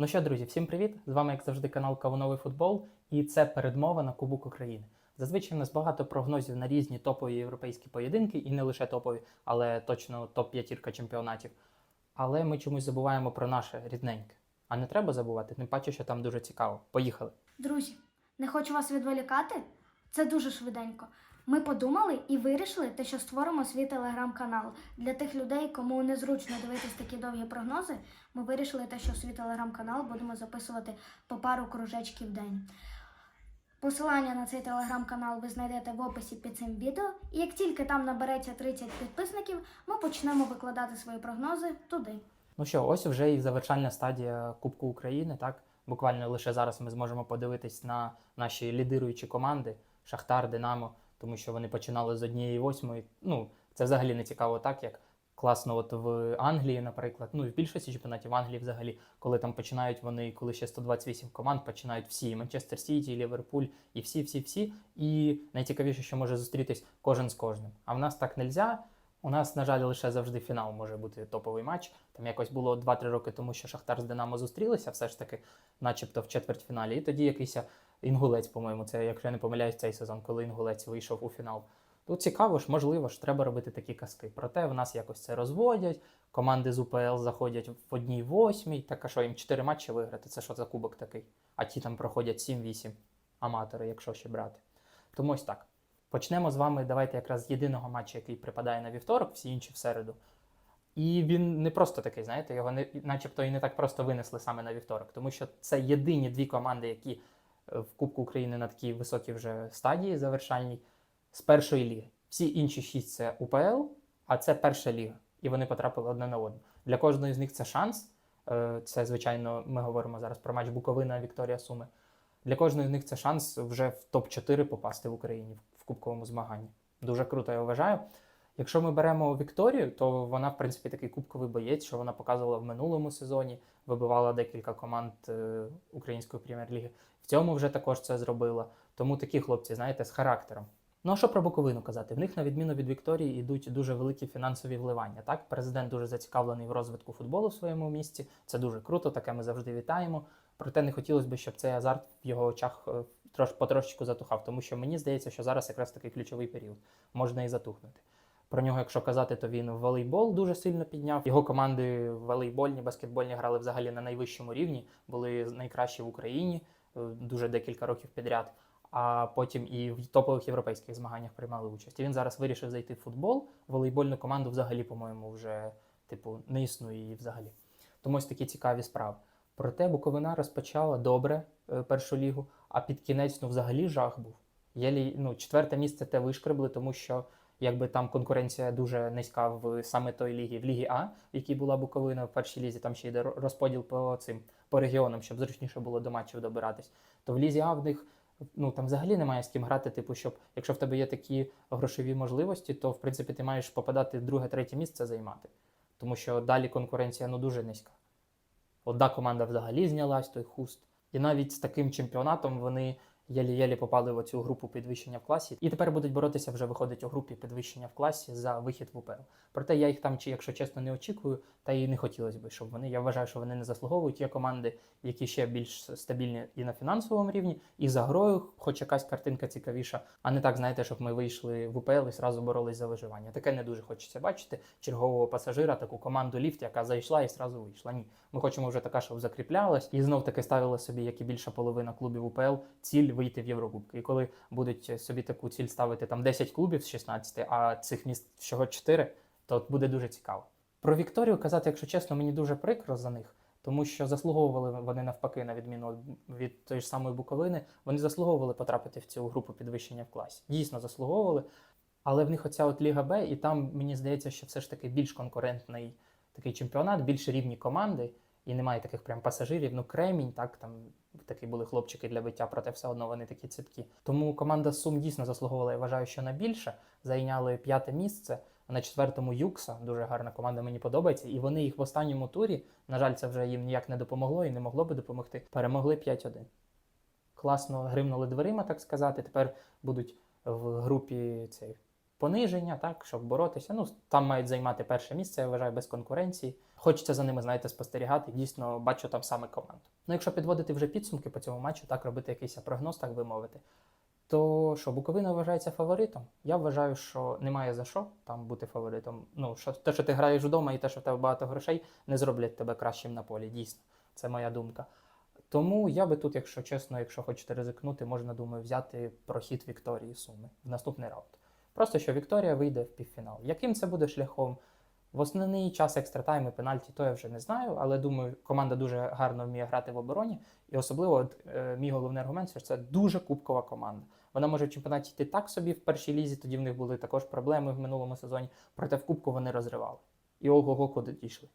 Ну що, друзі, всім привіт! З вами, як завжди, канал Кавуновий футбол, і це передмова на Кубок України. Зазвичай в нас багато прогнозів на різні топові європейські поєдинки, і не лише топові, але точно топ-п'ятірка чемпіонатів. Але ми чомусь забуваємо про наше рідненьке. А не треба забувати, тим паче, що там дуже цікаво. Поїхали! Друзі, не хочу вас відволікати. Це дуже швиденько. Ми подумали і вирішили, те, що створимо свій телеграм-канал. Для тих людей, кому незручно дивитись такі довгі прогнози, ми вирішили те, що свій телеграм-канал будемо записувати по пару кружечків в день. Посилання на цей телеграм-канал ви знайдете в описі під цим відео. І як тільки там набереться 30 підписників, ми почнемо викладати свої прогнози туди. Ну що, ось вже і завершальна стадія Кубку України. Так, буквально лише зараз ми зможемо подивитись на наші лідируючі команди Шахтар, Динамо, тому що вони починали з однієї восьмої. Ну, це взагалі не цікаво, так як класно, от в Англії, наприклад, ну і в більшості чемпіонатів в Англії взагалі, коли там починають вони, коли ще 128 команд, починають всі: Манчестер Сіті, Ліверпуль, і всі, всі, всі. І найцікавіше, що може зустрітись кожен з кожним. А в нас так не можна. У нас, на жаль, лише завжди фінал може бути топовий матч. Там якось було 2-3 роки тому, що Шахтар з Динамо зустрілися, все ж таки, начебто в четвертьфіналі. І тоді якийсь інгулець, по-моєму, це, якщо я не помиляюсь, цей сезон, коли інгулець вийшов у фінал. Тут цікаво ж, можливо ж, треба робити такі казки. Проте в нас якось це розводять. Команди з УПЛ заходять в одній восьмій. Так а що їм 4 матчі виграти? Це що за кубок такий? А ті там проходять 7-8 аматори, якщо ще брати. Тому ось так. Почнемо з вами. Давайте якраз з єдиного матчу, який припадає на вівторок, всі інші в середу. І він не просто такий, знаєте, його не, начебто і не так просто винесли саме на вівторок, тому що це єдині дві команди, які в Кубку України на такій високій вже стадії завершальній з першої ліги. Всі інші шість це УПЛ, а це перша ліга. І вони потрапили одне на одну. Для кожної з них це шанс. Е, Це, звичайно, ми говоримо зараз про матч Буковина Вікторія Суми. Для кожної з них це шанс вже в топ-4 попасти в Україні в кубковому змаганні. Дуже круто, я вважаю. Якщо ми беремо Вікторію, то вона, в принципі, такий кубковий боєць, що вона показувала в минулому сезоні, вибивала декілька команд е, української прем'єр-ліги. В цьому вже також це зробила. Тому такі хлопці, знаєте, з характером. Ну а що про Буковину казати? В них, на відміну від Вікторії, йдуть дуже великі фінансові вливання. Так, президент дуже зацікавлений в розвитку футболу в своєму місті. Це дуже круто, таке ми завжди вітаємо. Проте не хотілося б, щоб цей азарт в його очах е, трош потрошечку затухав, тому що мені здається, що зараз якраз такий ключовий період можна і затухнути. Про нього, якщо казати, то він волейбол дуже сильно підняв. Його команди волейбольні, баскетбольні грали взагалі на найвищому рівні, були найкращі в Україні е, дуже декілька років підряд. А потім і в топових європейських змаганнях приймали участь. І він зараз вирішив зайти в футбол. Волейбольну команду взагалі, по-моєму, вже типу не існує її взагалі. Тому ось такі цікаві справи. Проте Буковина розпочала добре е, першу лігу, а під кінець ну взагалі жах був. Єлі, ну, четверте місце те вишкребли, тому що якби там конкуренція дуже низька в саме той лігі, в лігі А, в якій була Буковина в першій лізі, там ще йде розподіл по цим по регіонам, щоб зручніше було до матчів добиратись. То в лізі А в них ну там взагалі немає з ким грати. Типу, щоб якщо в тебе є такі грошові можливості, то в принципі ти маєш попадати в друге, третє місце займати. Тому що далі конкуренція ну дуже низька. Одна команда взагалі знялась, той хуст. І навіть з таким чемпіонатом вони єлі-єлі попали в оцю групу підвищення в класі. І тепер будуть боротися вже виходить у групі підвищення в класі за вихід в УПЛ. Проте я їх там, чи якщо чесно, не очікую, та і не хотілося б, щоб вони. Я вважаю, що вони не заслуговують. Є команди, які ще більш стабільні і на фінансовому рівні, і за грою, хоч якась картинка цікавіша, а не так, знаєте, щоб ми вийшли в УПЛ і зразу боролись за виживання. Таке не дуже хочеться бачити. Чергового пасажира, таку команду ліфт, яка зайшла і зразу вийшла. Ні, ми хочемо вже така, щоб закріплялась, і знов таки ставила собі, як і більша половина клубів УПЛ, ціль вийти в Єврокубки. І коли будуть собі таку ціль ставити там 10 клубів з 16, а цих міст всього 4, то буде дуже цікаво. Про Вікторію казати, якщо чесно, мені дуже прикро за них, тому що заслуговували вони навпаки, на відміну від тої ж самої Буковини, вони заслуговували потрапити в цю групу підвищення в класі. Дійсно заслуговували. Але в них оця от Ліга Б, і там мені здається, що все ж таки більш конкурентний такий чемпіонат, більш рівні команди, і немає таких прям пасажирів. Ну, Кремінь, так там такі були хлопчики для биття, проте все одно вони такі циткі. Тому команда Сум дійсно заслуговувала, я вважаю, що на більше. Зайняли п'яте місце. На четвертому Юкса дуже гарна команда, мені подобається. І вони їх в останньому турі, на жаль, це вже їм ніяк не допомогло і не могло би допомогти. Перемогли 5-1. Класно гримнули дверима, так сказати. Тепер будуть в групі цей пониження, так, щоб боротися. Ну, там мають займати перше місце, я вважаю, без конкуренції. Хочеться за ними, знаєте, спостерігати. Дійсно, бачу там саме команду. Ну, якщо підводити вже підсумки по цьому матчу, так робити якийсь прогноз, так би мовити. То що Буковина вважається фаворитом? Я вважаю, що немає за що там бути фаворитом. Ну, що те, що ти граєш вдома, і те, що в тебе багато грошей, не зроблять тебе кращим на полі. Дійсно, це моя думка. Тому я би тут, якщо чесно, якщо хочете ризикнути, можна думаю, взяти прохід Вікторії Суми в наступний раунд. Просто що Вікторія вийде в півфінал. Яким це буде шляхом? В основний час екстратайм і пенальті, то я вже не знаю, але думаю, команда дуже гарно вміє грати в обороні. І особливо от, е, мій головний аргумент, що це дуже кубкова команда. Вона може в чемпіонаті йти так собі в першій лізі, тоді в них були також проблеми в минулому сезоні. Проте в кубку вони розривали. І ого-го, куди дійшли.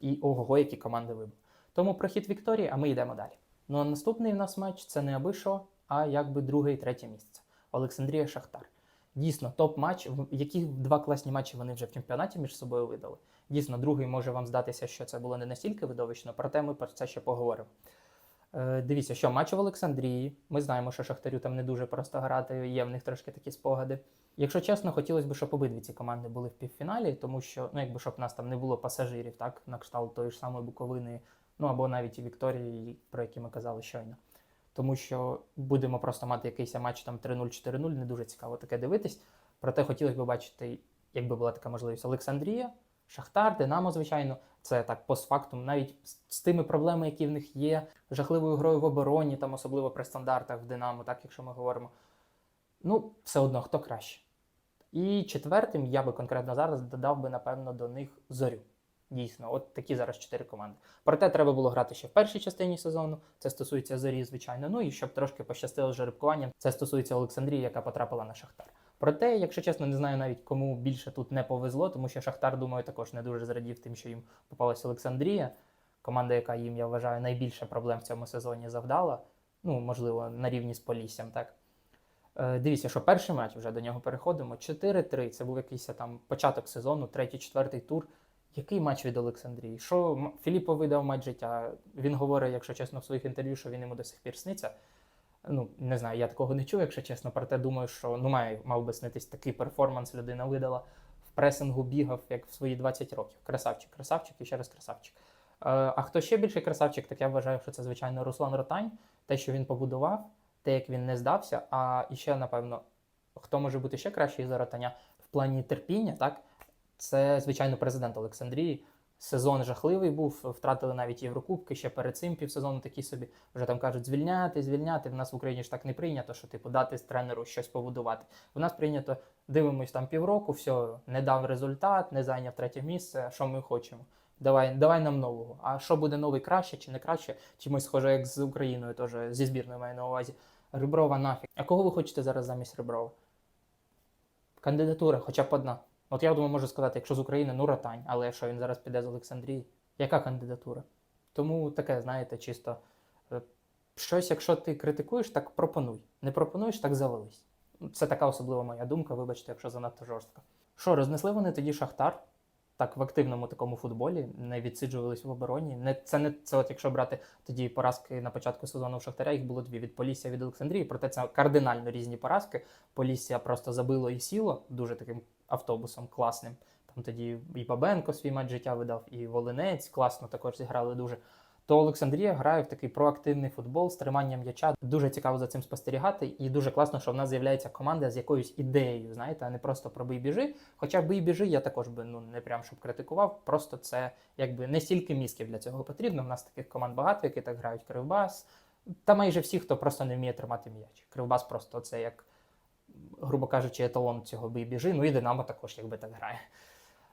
І ого-го, які команди вибили. Тому прохід Вікторії, а ми йдемо далі. Ну а наступний в нас матч це не аби що, а якби друге і третє місце. Олександрія Шахтар. Дійсно, топ-матч, які два класні матчі вони вже в чемпіонаті між собою видали. Дійсно, другий може вам здатися, що це було не настільки видовищно, проте ми про це ще поговоримо. Е, дивіться, що матч в Олександрії. Ми знаємо, що Шахтарю там не дуже просто грати, є в них трошки такі спогади. Якщо чесно, хотілося б, щоб обидві ці команди були в півфіналі, тому що, ну, якби щоб нас там не було пасажирів, так, на кшталт тої ж самої Буковини, ну або навіть і Вікторії, про які ми казали щойно. Тому що будемо просто мати якийсь матч там 3-0, 4-0, не дуже цікаво таке дивитись. Проте хотілося б бачити, якби була така можливість, Олександрія, Шахтар, Динамо, звичайно, це так постфактум, навіть з тими проблемами, які в них є, жахливою грою в обороні, там особливо при стандартах в Динамо, так якщо ми говоримо. Ну, все одно, хто краще. І четвертим я би конкретно зараз додав би, напевно, до них зорю. Дійсно, от такі зараз чотири команди. Проте треба було грати ще в першій частині сезону. Це стосується зорі, звичайно. Ну і щоб трошки пощастило з жеребкуванням, це стосується Олександрії, яка потрапила на Шахтар. Проте, якщо чесно, не знаю навіть кому більше тут не повезло, тому що Шахтар, думаю, також не дуже зрадів тим, що їм попалася Олександрія. Команда, яка їм, я вважаю, найбільше проблем в цьому сезоні завдала. Ну, можливо, на рівні з Поліссям, так. Е, Дивіться, що перший матч вже до нього переходимо. 4-3. Це був якийсь там початок сезону, третій, четвертий тур. Який матч від Олександрії? Що Філіппо видав матч життя? Він говорить, якщо чесно, в своїх інтерв'ю, що він йому до сих пір сниться. Ну, не знаю, я такого не чув, якщо чесно, проте думаю, що ну, має, мав би снитись такий перформанс людина видала. В пресингу бігав, як в свої 20 років. Красавчик, красавчик і ще раз красавчик. Е, а хто ще більший красавчик, так я вважаю, що це, звичайно, Руслан Ротань. Те, що він побудував, те, як він не здався. А і ще, напевно, хто може бути ще кращий за Ротаня в плані терпіння, так? Це, звичайно, президент Олександрії. Сезон жахливий був, втратили навіть Єврокубки, ще перед цим півсезону такі собі вже там кажуть звільняти, звільняти. В нас в Україні ж так не прийнято, що типу дати тренеру щось побудувати. В нас прийнято дивимось там півроку, все, не дав результат, не зайняв третє місце. Що ми хочемо? Давай, давай нам нового. А що буде новий краще чи не краще? Чимось схоже, як з Україною, теж зі збірною маю на увазі. Реброва нафіг. А кого ви хочете зараз замість Реброва? Кандидатура, хоча б одна. От я думаю, можу сказати, якщо з України, ну Ротань, але якщо він зараз піде з Олександрії, яка кандидатура? Тому таке, знаєте, чисто е, щось, якщо ти критикуєш, так пропонуй. Не пропонуєш, так завались. Це така особлива моя думка, вибачте, якщо занадто жорстко. Що, рознесли вони тоді Шахтар? Так, в активному такому футболі, не відсиджувались в обороні. Не, це не це, от якщо брати тоді поразки на початку сезону в Шахтаря, їх було дві від Полісся від Олександрії. Проте це кардинально різні поразки. Полісся просто забило і сіло дуже таким автобусом класним. Там тоді і Бабенко свій матч життя видав, і Волинець класно також зіграли дуже. То Олександрія грає в такий проактивний футбол з триманням м'яча. Дуже цікаво за цим спостерігати, і дуже класно, що в нас з'являється команда з якоюсь ідеєю, знаєте, а не просто про бий біжи. Хоча бий біжи я також би ну не прям щоб критикував. Просто це якби не стільки мізків для цього потрібно. У нас таких команд багато, які так грають Кривбас. Та майже всі, хто просто не вміє тримати м'яч. Кривбас просто це як, грубо кажучи, еталон цього бий біжи. Ну і Динамо також якби так грає.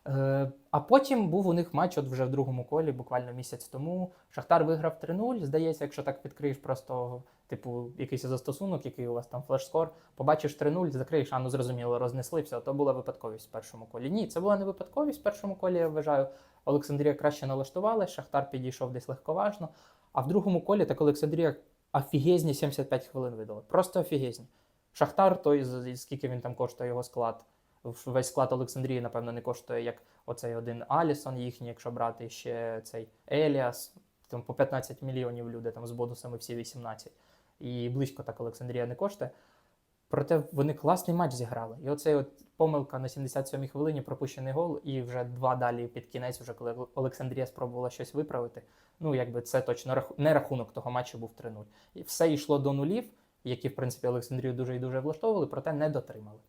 Е, А потім був у них матч от вже в другому колі, буквально місяць тому. Шахтар виграв 3-0. Здається, якщо так відкриєш просто, типу, якийсь застосунок, який у вас там флеш-скор, побачиш 3-0, закриєш, а ну зрозуміло, рознесли все. То була випадковість в першому колі. Ні, це була не випадковість в першому колі, я вважаю. Олександрія краще налаштувала, Шахтар підійшов десь легковажно. А в другому колі так Олександрія офігезні 75 хвилин видала. Просто офігезні. Шахтар, той, скільки він там коштує його склад. Весь склад Олександрії, напевно, не коштує як оцей один Алісон їхній, якщо брати ще цей Еліас. Там по 15 мільйонів люди там з бонусами всі 18. І близько так Олександрія не коштує. Проте вони класний матч зіграли. І оцей от помилка на 77-й хвилині, пропущений гол, і вже два далі під кінець, вже коли Олександрія спробувала щось виправити. Ну, якби це точно не рахунок того матчу був 3-0. І все йшло до нулів, які, в принципі, Олександрію дуже і дуже влаштовували, проте не дотримали.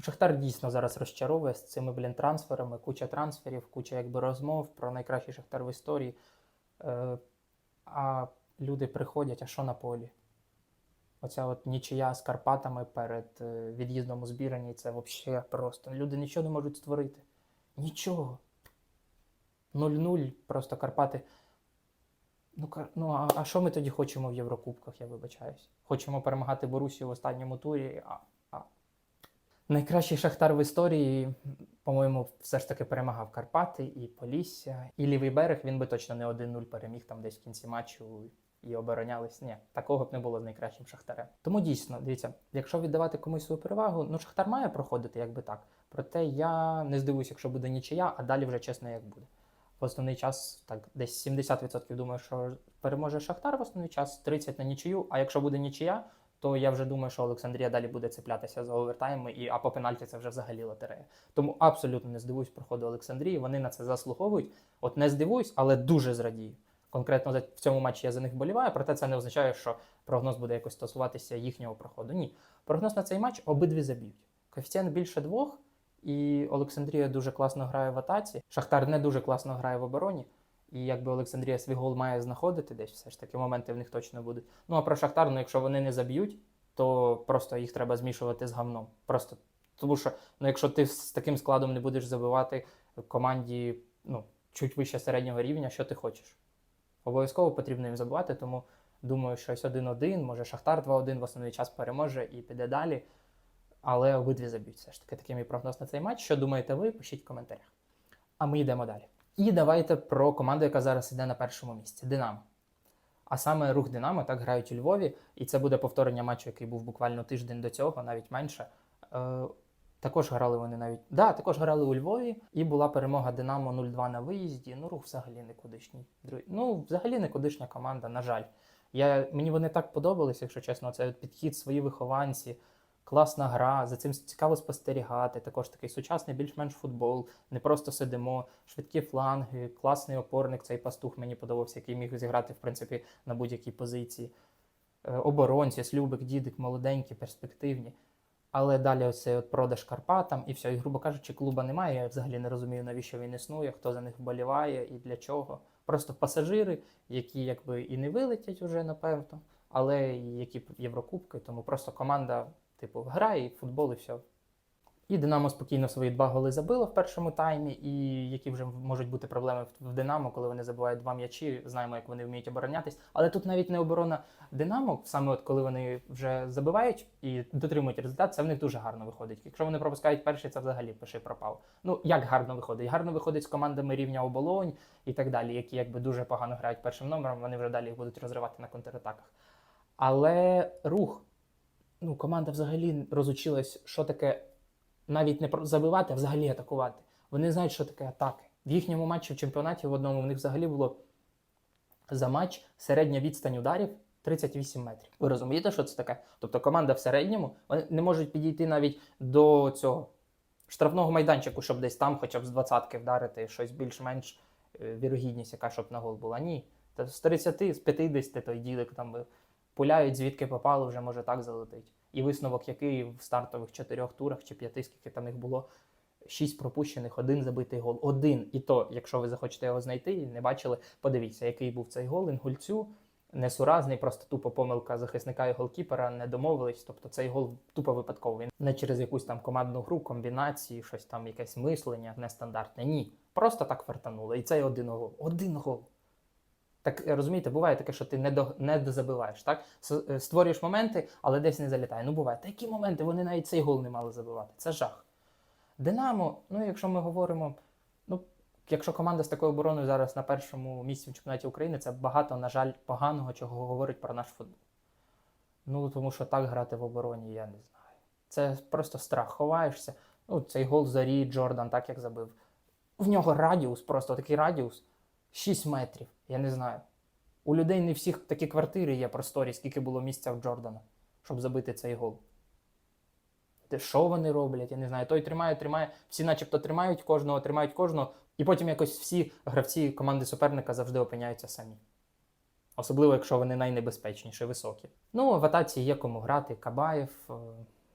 Шахтар дійсно зараз розчаровує з цими блін трансферами, куча трансферів, куча якби розмов про найкращий Шахтар в історії. Е, а люди приходять, а що на полі? Оця от нічия з Карпатами перед е, від'їздом у збірні, це взагалі просто. Люди нічого не можуть створити. Нічого. 0-0, просто Карпати. Ну, ну а, а що ми тоді хочемо в Єврокубках, я вибачаюсь? Хочемо перемагати Борусію в останньому турі. А... Найкращий Шахтар в історії, по-моєму, все ж таки перемагав Карпати і Полісся. І лівий берег він би точно не 1-0 переміг там десь в кінці матчу і оборонялись. Ні, такого б не було з найкращим Шахтарем. Тому дійсно, дивіться, якщо віддавати комусь свою перевагу, ну Шахтар має проходити, якби так. Проте я не здивуюсь, якщо буде нічия, а далі вже чесно, як буде. В основний час так десь 70% думаю, що переможе Шахтар в основний час, 30 на нічию. А якщо буде нічия, то я вже думаю, що Олександрія далі буде цеплятися за овертайми, і а по пенальті це вже взагалі лотерея. Тому абсолютно не здивуюсь проходу Олександрії. Вони на це заслуговують. От не здивуюсь, але дуже зрадію. Конкретно в цьому матчі я за них вболіваю, проте це не означає, що прогноз буде якось стосуватися їхнього проходу. Ні, прогноз на цей матч обидві заб'ють. Коефіцієнт більше двох, і Олександрія дуже класно грає в атаці. Шахтар не дуже класно грає в обороні. І якби Олександрія свій гол має знаходити десь, все ж таки моменти в них точно будуть. Ну а про Шахтар, ну якщо вони не заб'ють, то просто їх треба змішувати з гавном. Просто тому що ну, якщо ти з таким складом не будеш забивати команді ну, чуть вище середнього рівня, що ти хочеш? Обов'язково потрібно їм забивати, тому думаю, щось 1-1, може Шахтар 2-1 в основний час переможе і піде далі. Але обидві заб'ють все ж таки. Такий мій прогноз на цей матч. Що думаєте ви? Пишіть в коментарях. А ми йдемо далі. І давайте про команду, яка зараз іде на першому місці Динамо. А саме рух Динамо так грають у Львові, і це буде повторення матчу, який був буквально тиждень до цього, навіть менше. Е, також грали вони навіть. Да, також грали у Львові, і була перемога Динамо 0-2 на виїзді. Ну, рух взагалі никудишній. Ну, взагалі никудишня команда, на жаль. Я, мені вони так подобались, якщо чесно. Це підхід, свої вихованці, класна гра, за цим цікаво спостерігати. Також такий сучасний більш-менш футбол. Не просто сидимо, швидкі фланги, класний опорник. Цей пастух мені подобався, який міг зіграти в принципі на будь-якій позиції. Е, Оборонці, Слюбик, Дідик, молоденькі, перспективні. Але далі оцей от продаж Карпатам і все. І, грубо кажучи, клуба немає. Я взагалі не розумію, навіщо він існує, хто за них вболіває і для чого. Просто пасажири, які якби і не вилетять уже, напевно, але які Єврокубки, тому просто команда, типу, грає і футбол, і все. І Динамо спокійно свої два голи забило в першому таймі, і які вже можуть бути проблеми в Динамо, коли вони забивають два м'ячі. Знаємо, як вони вміють оборонятись. Але тут навіть не оборона Динамо, саме от коли вони вже забивають і дотримують результат, це в них дуже гарно виходить. Якщо вони пропускають перший, це взагалі пиши пропав. Ну як гарно виходить? Гарно виходить з командами рівня оболонь і так далі, які якби дуже погано грають першим номером, вони вже далі їх будуть розривати на контратаках. Але рух, ну команда взагалі розучилась, що таке навіть не забивати, а взагалі атакувати. Вони знають, що таке атаки. В їхньому матчі в чемпіонаті в одному в них взагалі було за матч середня відстань ударів 38 метрів. Ви розумієте, що це таке? Тобто команда в середньому вони не можуть підійти навіть до цього штрафного майданчику, щоб десь там, хоча б з двадцятки вдарити щось більш-менш е, вірогідність, яка щоб на гол була. Ні. Та з 30, з 50 той ділик там би пуляють, звідки попало, вже може так залетить. І висновок, який в стартових чотирьох турах чи п'яти, скільки там їх було, шість пропущених, один забитий гол. Один. І то, якщо ви захочете його знайти і не бачили, подивіться, який був цей гол. Інгульцю несуразний, просто тупо помилка захисника і голкіпера, не домовились. Тобто цей гол тупо випадковий. Не через якусь там командну гру, комбінації, щось там, якесь мислення нестандартне. Ні. Просто так фартануло. І цей один гол. Один гол. Так розумієте, буває таке, що ти не, до, не дозабиваєш, так? Е, Створюєш моменти, але десь не залітає. Ну буває. Та які моменти? Вони навіть цей гол не мали забивати. Це жах. Динамо, ну якщо ми говоримо, ну якщо команда з такою обороною зараз на першому місці в чемпіонаті України, це багато, на жаль, поганого, чого говорить про наш футбол. Ну тому що так грати в обороні, я не знаю. Це просто страх. Ховаєшся. Ну, цей гол зарі Джордан, так як забив. В нього радіус, просто такий радіус 6 метрів. Я не знаю. У людей не всіх такі квартири є просторі, скільки було місця в Джордана, щоб забити цей гол. де- що вони роблять, я не знаю. Той тримає, тримає, всі начебто тримають кожного, тримають кожного, і потім якось всі гравці команди суперника завжди опиняються самі. Особливо, якщо вони найнебезпечніші, високі. Ну, в атаці є кому грати: Кабаєв, е,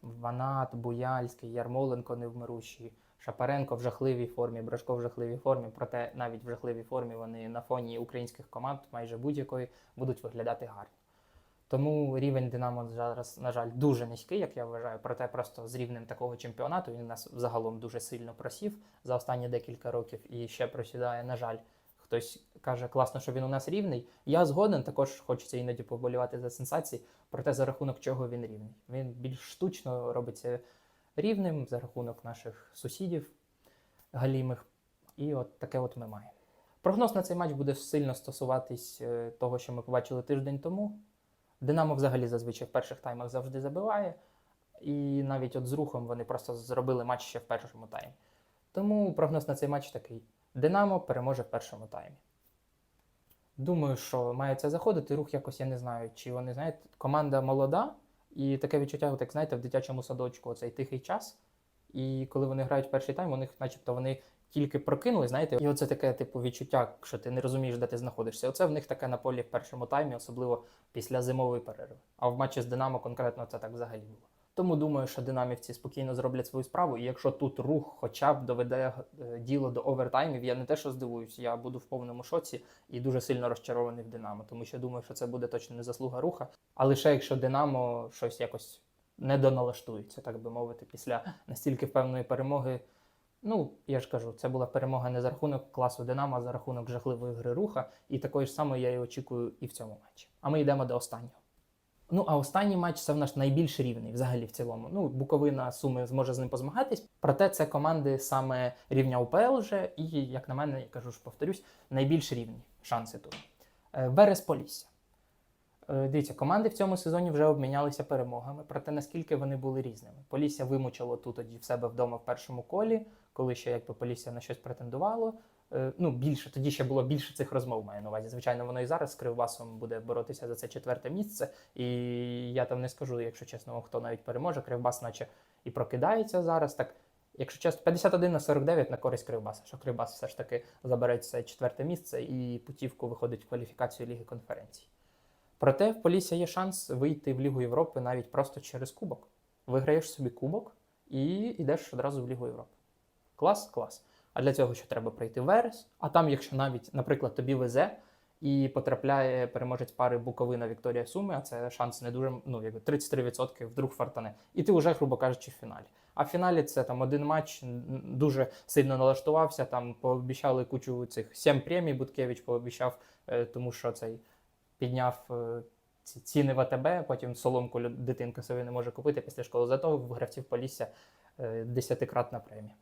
Ванат, Буяльський, Ярмоленко невмирущий, Шапаренко в жахливій формі, Брашко в жахливій формі. Проте навіть в жахливій формі вони на фоні українських команд, майже будь-якої, будуть виглядати гарно. Тому рівень Динамо зараз, на жаль, дуже низький, як я вважаю. Проте просто з рівнем такого чемпіонату він у нас загалом дуже сильно просів за останні декілька років і ще просідає, на жаль. Хтось каже, класно, що він у нас рівний. Я згоден, також хочеться іноді поболівати за сенсації, проте за рахунок чого він рівний. Він більш штучно робиться рівним за рахунок наших сусідів галімих. І от таке от ми маємо. Прогноз на цей матч буде сильно стосуватись е, того, що ми побачили тиждень тому. Динамо взагалі зазвичай в перших таймах завжди забиває. І навіть от з рухом вони просто зробили матч ще в першому таймі. Тому прогноз на цей матч такий: Динамо переможе в першому таймі. Думаю, що має це заходити. Рух якось я не знаю, чи вони знаєте, команда молода, і таке відчуття, як знаєте, в дитячому садочку цей тихий час. І коли вони грають перший тайм, у них, начебто, вони тільки прокинули, знаєте, і оце таке типу відчуття, що ти не розумієш, де ти знаходишся. Оце в них таке на полі в першому таймі, особливо після зимової перерви. А в матчі з Динамо конкретно це так взагалі було. Тому думаю, що динамівці спокійно зроблять свою справу. І якщо тут рух хоча б доведе е, діло до овертаймів, я не те, що здивуюсь, я буду в повному шоці і дуже сильно розчарований в Динамо, тому що думаю, що це буде точно не заслуга руха. А лише якщо Динамо щось якось не доналаштується, так би мовити, після настільки впевненої перемоги. Ну, я ж кажу, це була перемога не за рахунок класу Динамо, а за рахунок жахливої гри руха. І такої ж самої я і очікую і в цьому матчі. А ми йдемо до останнього. Ну, а останній матч це в наш найбільш рівний взагалі в цілому. Ну, Буковина Суми зможе з ним позмагатись. Проте це команди саме рівня УПЛ вже, і, як на мене, я кажу ж повторюсь, найбільш рівні шанси тут. Е, Верес Полісся. Е, Дивіться, команди в цьому сезоні вже обмінялися перемогами, проте наскільки вони були різними. Полісся вимучило тут тоді в себе вдома в першому колі, коли ще якби Полісся на щось претендувало. Е, Ну, більше тоді ще було більше цих розмов, маю на увазі. Звичайно, воно і зараз з Кривбасом буде боротися за це четверте місце. І я там не скажу, якщо чесно, хто навіть переможе. Кривбас, наче і прокидається зараз. Так, якщо чесно, 51 на 49 на користь Кривбаса, що Кривбас все ж таки забере це четверте місце і путівку виходить в кваліфікацію Ліги конференцій. Проте в Полісся є шанс вийти в Лігу Європи навіть просто через кубок. Виграєш собі кубок і йдеш одразу в Лігу Європи. Клас, клас. А для цього ще треба пройти верес. А там, якщо навіть, наприклад, тобі везе і потрапляє переможець пари Буковина Вікторія Суми, а це шанс не дуже, ну, якби 33% вдруг фартане. І ти вже, грубо кажучи, в фіналі. А в фіналі це там один матч дуже сильно налаштувався. Там пообіцяли кучу цих сім премій. Буткевич пообіцяв, е, тому що цей підняв е, ці ціни в АТБ, потім соломку дитинка собі не може купити після школи. Зато в гравців Полісся е, десятикратна премія.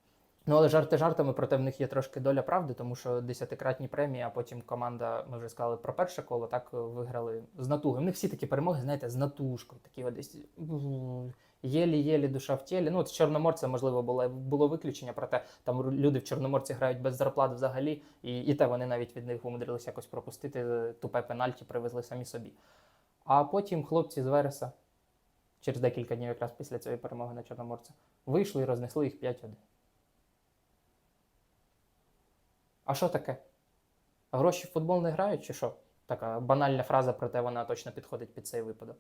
Ну, але жарти жартами, проте в них є трошки доля правди, тому що десятикратні премії, а потім команда, ми вже сказали про перше коло, так е, виграли з натуги. В них всі такі перемоги, знаєте, з натужкою, такі от десь єлі-єлі душа в тілі. Ну, от з Чорноморця, можливо, було, було виключення, проте там люди в Чорноморці грають без зарплат взагалі, і, і те вони навіть від них умудрилися якось пропустити. е, Тупе пенальті привезли самі собі. А потім хлопці з Вереса, через декілька днів, якраз після цієї перемоги на Чорноморця, вийшли і рознесли їх 5-1. А що таке? Гроші в футбол не грають, чи що? Така банальна фраза, проте вона точно підходить під цей випадок.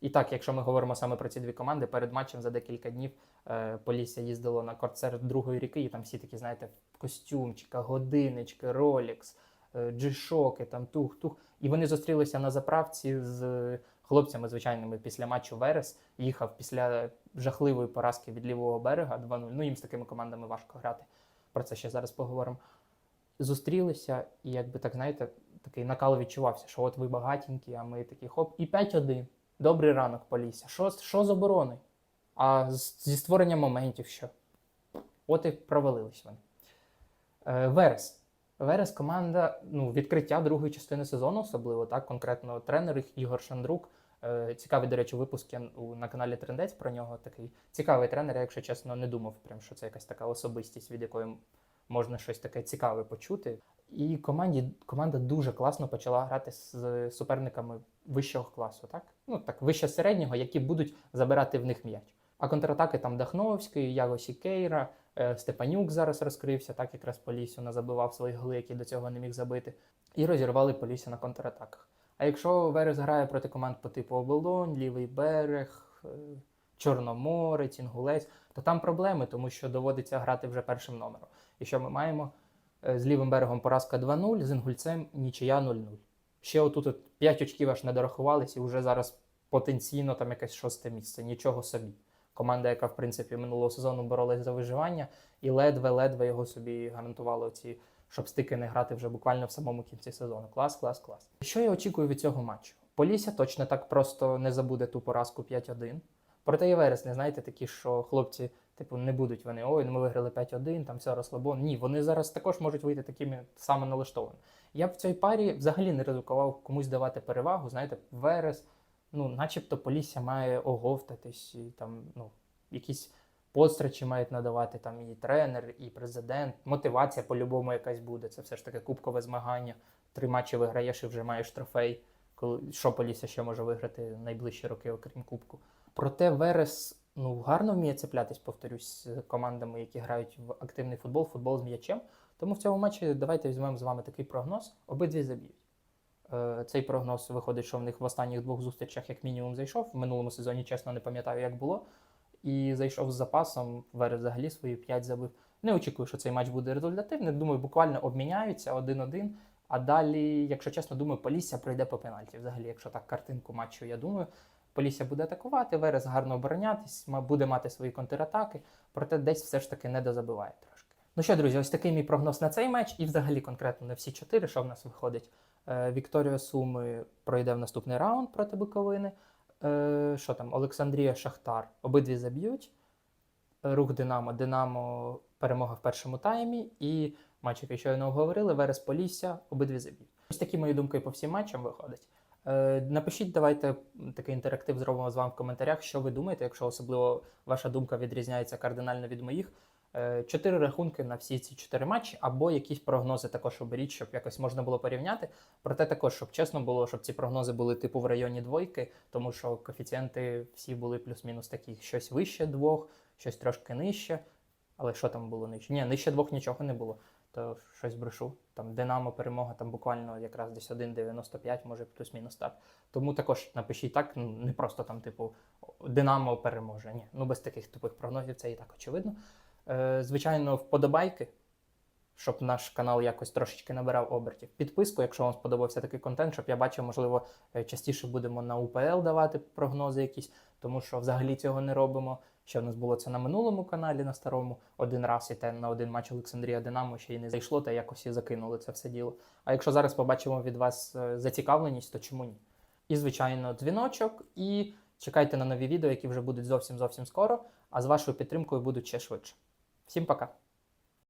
І так, якщо ми говоримо саме про ці дві команди, перед матчем за декілька днів е, Полісся їздило на концерт другої ріки, і там всі такі, знаєте, костюмчика, годиннички, Rolex, е, G-Shock, там тух-тух. І вони зустрілися на заправці з хлопцями звичайними після матчу Верес. Їхав після жахливої поразки від лівого берега 2-0. Ну їм з такими командами важко грати. Про це ще зараз поговоримо. Зустрілися, і якби так, знаєте, такий накал відчувався, що от ви багатенькі, а ми такі хоп, і 5-1. Добрий ранок, Полісся. Що, що з оборони? А з- зі створенням моментів що? От і провалились вони. Е, Верес. Верес команда ну, відкриття другої частини сезону, особливо так, конкретно тренер Ігор Шандрук. Е, Цікавий, до речі, випуск на каналі Трендець про нього такий цікавий тренер. Якщо чесно, не думав, прям, що це якась така особистість, від якої можна щось таке цікаве почути. І команді, команда дуже класно почала грати з суперниками вищого класу, так? Ну так, вище середнього, які будуть забирати в них м'яч. А контратаки там Дахновський, Яго Сікейра, е, Степанюк зараз розкрився, так якраз Полісю назабивав свої голи, які до цього не міг забити. І розірвали Полісся на контратаках. А якщо Верес грає проти команд по типу Оболонь, Лівий берег, е, Чорноморець, Інгулець, то там проблеми, тому що доводиться грати вже першим номером. І що ми маємо? Е, З лівим берегом поразка 2-0, з Інгульцем нічия 0-0. Ще отут от 5 очків аж не дорахувались, і вже зараз потенційно там якесь шосте місце. Нічого собі. Команда, яка в принципі минулого сезону боролась за виживання, і ледве-ледве його собі гарантувало ці, щоб стики не грати вже буквально в самому кінці сезону. Клас, клас, клас. Що я очікую від цього матчу? Полісся точно так просто не забуде ту поразку 5-1. Проте і вересня, знаєте, такі, що хлопці, типу, не будуть вони, ой, ну ми виграли 5-1, там все розслабон. Ні, вони зараз також можуть вийти такими саме налаштованими. Я б в цій парі взагалі не ризикував комусь давати перевагу. Знаєте, Верес, ну, начебто Полісся має оговтатись, і там, ну, якісь пострачі мають надавати там і тренер, і президент. Мотивація по-любому якась буде. Це все ж таки кубкове змагання. Три матчі виграєш і вже маєш трофей. Коли що Полісся ще може виграти найближчі роки, окрім Кубку. Проте Верес ну, гарно вміє цеплятись, повторюсь, з командами, які грають в активний футбол, футбол з м'ячем. Тому в цьому матчі давайте візьмемо з вами такий прогноз. Обидві заб'ють. Е, Цей прогноз виходить, що в них в останніх двох зустрічах як мінімум зайшов. В минулому сезоні, чесно, не пам'ятаю, як було. І зайшов з запасом, Верес взагалі свої 5 забив. Не очікую, що цей матч буде результативним. Думаю, буквально обміняються один-один. А далі, якщо чесно, думаю, Полісся пройде по пенальті. Взагалі, якщо так картинку матчу, я думаю, Полісся буде атакувати, Верес гарно оборонятись, буде мати свої контратаки, проте десь все ж таки не дозабиває трошки. Ну що, друзі, ось такий мій прогноз на цей матч, і взагалі конкретно на всі чотири, що в нас виходить. Е, Вікторія Суми пройде в наступний раунд проти Буковини. Е, Що там? Олександрія Шахтар. Обидві заб'ють. Рух Динамо. Динамо перемога в першому таймі. І матч, який щойно обговорили, Верес Полісся, обидві заб'ють. Ось такі мої думки по всім матчам виходять. Е, Напишіть, давайте такий інтерактив зробимо з вами в коментарях, що ви думаєте, якщо особливо ваша думка відрізняється кардинально від моїх. Е, Чотири рахунки на всі ці чотири матчі, або якісь прогнози також оберіть, щоб якось можна було порівняти. Проте також, щоб чесно було, щоб ці прогнози були типу в районі двойки, тому що коефіцієнти всі були плюс-мінус такі: щось вище двох, щось трошки нижче. Але що там було нижче? Ні, нижче двох нічого не було. То щось брешу. Там Динамо перемога, там буквально якраз десь 1,95, може плюс-мінус так. Тому також напишіть так, ну не просто там, типу, Динамо переможе. Ні, ну без таких тупих прогнозів це і так очевидно. Е, звичайно, вподобайки, щоб наш канал якось трошечки набирав обертів. Підписку, якщо вам сподобався такий контент, щоб я бачив, можливо, е, частіше будемо на УПЛ давати прогнози якісь, тому що взагалі цього не робимо. Ще в нас було це на минулому каналі, на старому, один раз і те на один матч Олександрія Динамо ще й не зайшло, та якось і закинули це все діло. А якщо зараз побачимо від вас е, зацікавленість, то чому ні? І, звичайно, дзвіночок, і чекайте на нові відео, які вже будуть зовсім зовсім скоро, а з вашою підтримкою будуть ще швидше. Всім пока!